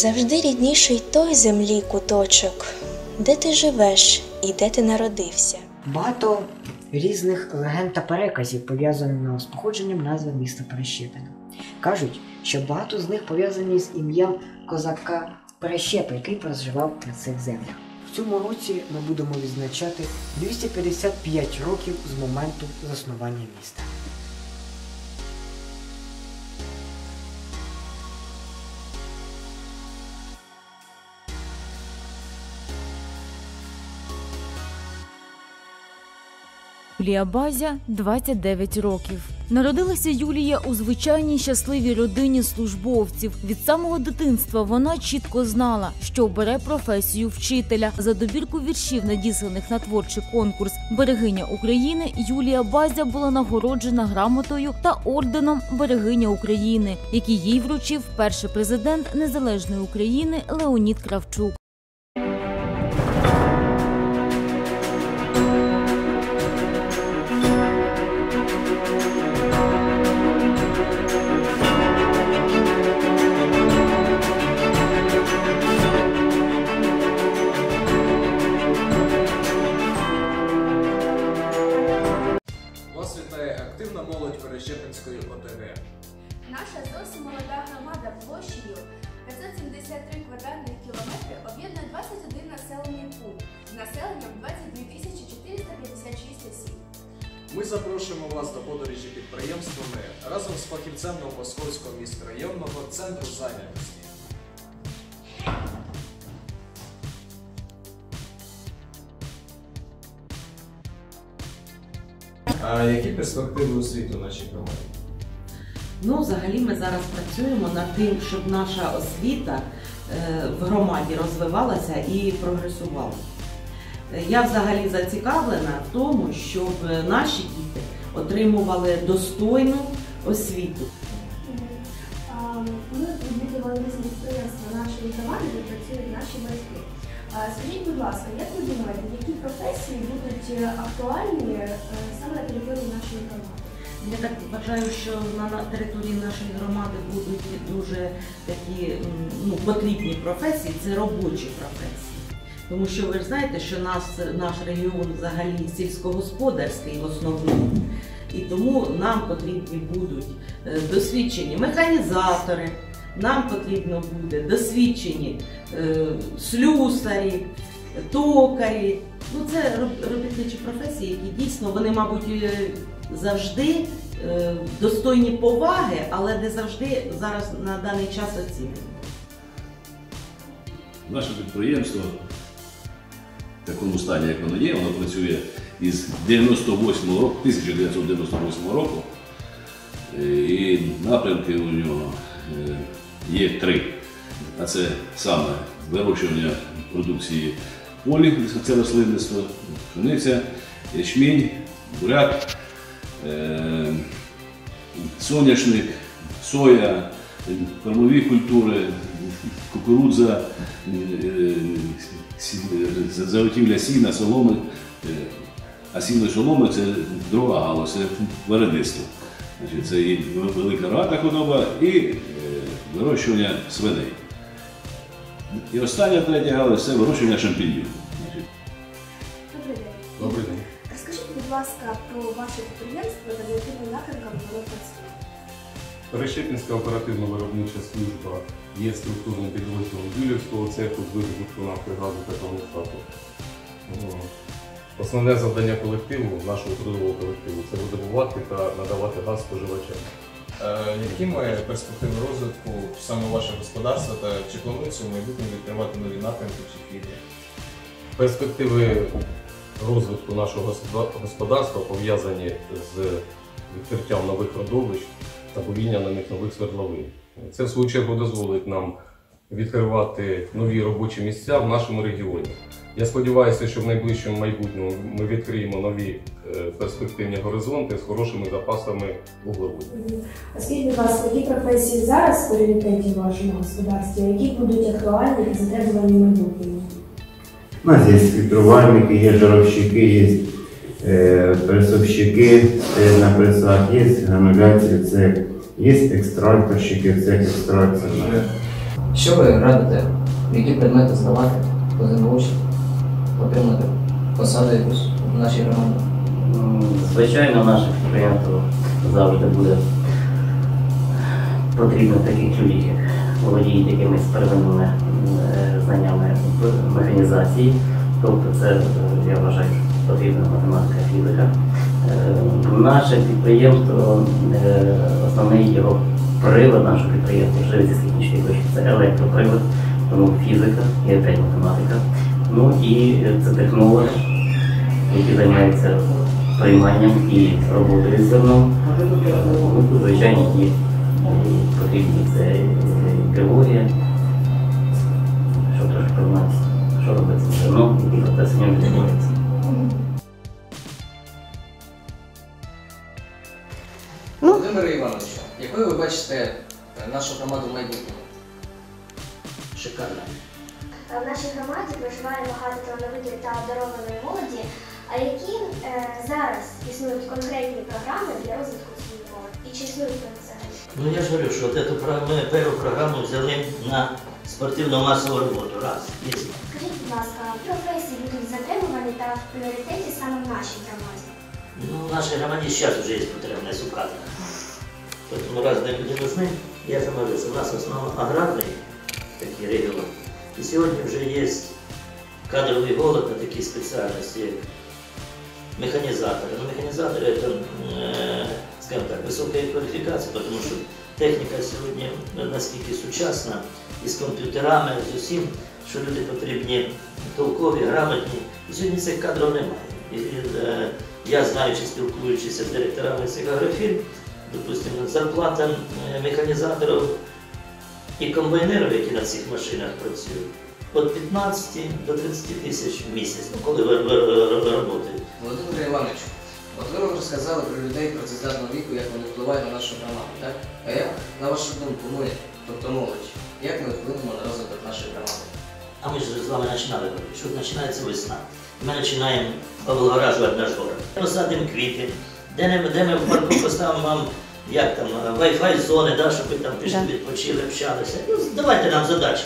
Завжди рідніший той землі куточок, де ти живеш і де ти народився. Багато різних легенд та переказів пов'язано з походженням назви міста Перещепина. Кажуть, що багато з них пов'язані з ім'ям козака Перещепа, який проживав на цих землях. В цьому році ми будемо відзначати 255 років з моменту заснування міста. Юлія Базя 29 років. Народилася Юлія у звичайній щасливій родині службовців. Від самого дитинства вона чітко знала, що обере професію вчителя. За добірку віршів, надісланих на творчий конкурс Берегиня України, Юлія Базя була нагороджена грамотою та орденом Берегиня України, який їй вручив перший президент Незалежної України Леонід Кравчук. 573 квадратних кілометри об'єднує 21 населений пункт з населенням 22 тисячі 456 осіб. Ми запрошуємо вас до подорожі підприємствами разом з фахівцем Новомосковського міськрайонного центру зайнятості. А які перспективи освіти у нашій громаді? Ну, взагалі, ми зараз працюємо над тим, щоб наша освіта в громаді розвивалася і прогресувала. Е, Я взагалі зацікавлена в тому, щоб е, наші діти отримували достойну освіту. Ми відвідували різні підприємства нашої громади, де працюють наші батьки. Скажіть, будь ласка, як ви думаєте, які професії будуть е, актуальні е, саме Я так вважаю, що на території нашої громади будуть дуже такі ну, потрібні професії, це робочі професії. Тому що ви ж знаєте, що нас, наш регіон взагалі сільськогосподарський в основному. І тому нам потрібні будуть е, досвідчені механізатори, нам потрібно буде досвідчені е, слюсарі, токарі. Ну, це робітничі професії, які дійсно вони, мабуть, е, завжди достойні поваги, але не завжди зараз на даний час оцінені. Наше підприємство в такому стані, як воно є, воно працює із 98 року, 1998 року. Е, І напрямки у нього е, є три. А це саме вирощування продукції полі, це рослинництво, пшениця, ячмінь, буряк, е, соняшник, соя, кормові культури, кукурудза, е, е, заготівля сіна, соломи. Е, А сіно соломи це друга галузь, це виробництво. Це і велика рада худоба і е, вирощування свиней. І остання третя галузь це вирощування шампіньйонів. Будь ласка, про ваше підприємство та за якими напрямками воно працює. Перещепінська оперативно-виробнича служба є структурним підрозділом Юлівського цеху з видобутку нафти, газу та конденсату. Основне завдання колективу, нашого трудового колективу, це видобувати та надавати газ споживачам. Е, Якими перспективи розвитку саме вашого господарства та чи планується в майбутньому відкривати нові напрямки чи філії? Перспективи розвитку нашого господарства пов'язані з відкриттям нових родовищ та повільня на них нових свердловин. Це в свою чергу дозволить нам відкривати нові робочі місця в нашому регіоні. Я сподіваюся, що в найближчому майбутньому ми відкриємо нові е, перспективні горизонти з хорошими запасами вуглеводів. А Скажіть, будь ласка, які професії зараз в пріоритеті в вашому господарстві, які будуть актуальні і затребувані майбутньому? У нас є фільтрувальники, є жаровщики, є е, пресовщики на пресах, є грануляція цех, є екстракторщики, цех екстракції. Що ви радите, які предмети здавати по ЗНО, отримати посаду якусь в нашій громаді? Ну, Звичайно, наше підприємство завжди буде потрібно таких людей, як володіють якимись первинними знаннями механізації. Тобто це, е, я вважаю, потрібна математика, фізика. Е, Наше підприємство, е, основний його привод нашого підприємства, вже зі технічної точки, це електропривод, тому фізика і опять математика. Ну і це технологи, які займаються прийманням і роботою з зерном. Ну, Звичайно, і, потрібні це біологія, щоб трошки познати, що робиться з зерном, які процеси в ньому. Володимире Івановичу, якою ви бачите е, нашу громаду в майбутньому? Шикарно. В нашій громаді проживає багато талановитої та обдарованої молоді, а які е, зараз існують конкретні програми для розвитку цієї молоді? І чи існують вони взагалі? Ну я ж говорю, що от эту, про- ми першу програму взяли на спортивно-масову роботу. Раз, є. Скажіть, будь ласка, професії будуть затримувані та в пріоритеті саме в нашій громаді? Ну, в нашей громаде сейчас уже есть потребность в кадрах. Поэтому разные люди нужны. Я же говорю, что у нас в основном аграрный такие регион. И сегодня уже есть кадровый голод на такие специальности, как механизаторы. Но механизаторы это, э, скажем так, высокая квалификация, потому что техніка сьогодні наскільки сучасна, і з комп'ютерами, з усім, що люди потрібні толкові, грамотні. І сьогодні цих кадрів немає. І, е, я знаючи, спілкуючися з директорами цих агрофірм, допустимо, зарплата е, механізаторів і комбайнерів, які на цих машинах працюють, від 15 до 30 тисяч в місяць, ну, коли розказали про людей працездатного віку, як вони впливають на нашу громаду, так? А як, на вашу думку, ми, тобто молодь, як ми вплинемо на розвиток нашої громади? А ми ж з вами починали говорити, що починається весна. Ми починаємо облагоражувати наш город. Посадимо квіти, де, не, де ми в парку поставимо вам як там, Wi-Fi зони, да, щоб ви там пішли, відпочили, общалися. Ну, давайте нам задачі.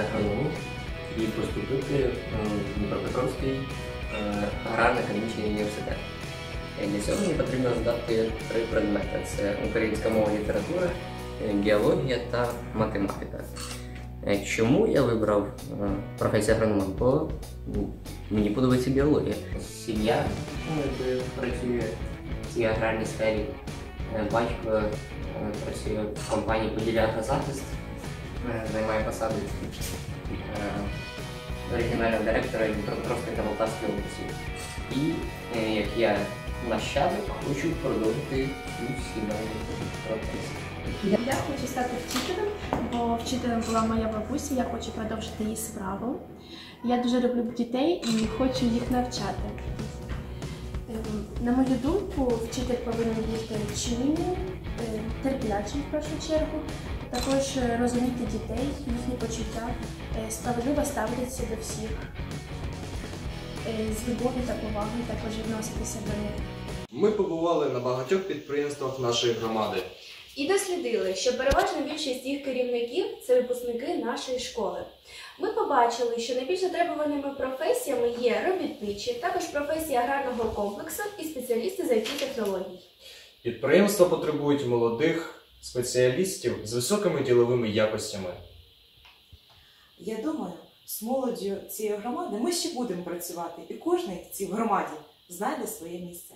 Агрономів і поступити е, в Дніпропетровський е, аграрно-економічний університет. Е, Для цього мені потрібно здати три предмети: це українська мова література, е, геологія та математика. Е, Чому я вибрав е, професію агронома? Бо мені подобається біологія. Сім'я ну, працює в цій аграрній сфері. Е, Батько е, працює в компанії Поділля Агрозахист, е, займає посаду е, регіонального директора Дніпропетровської та Полтавської області. І е, як я нащадок, хочу продовжити цю сімейну процес. Я хочу стати вчителем, бо вчителем була моя бабуся, я хочу продовжити її справу. Я дуже люблю дітей і хочу їх навчати. Ем, На мою думку, вчитель повинен бути чуйним, е, терплячим в першу чергу, також е, розуміти дітей, їхні почуття, е, справедливо ставитися до всіх, е, з любов'ю та повагою також відноситися до них. Ми побували на багатьох підприємствах нашої громади. І дослідили, що переважна більшість їх керівників це випускники нашої школи. Ми побачили, що найбільш затребуваними професіями є робітничі, також професії аграрного комплексу і спеціалісти з it технологій. Підприємства потребують молодих спеціалістів з високими діловими якостями. Я думаю, з молоддю цієї громади ми ще будемо працювати, і кожен в цій громаді знайде своє місце.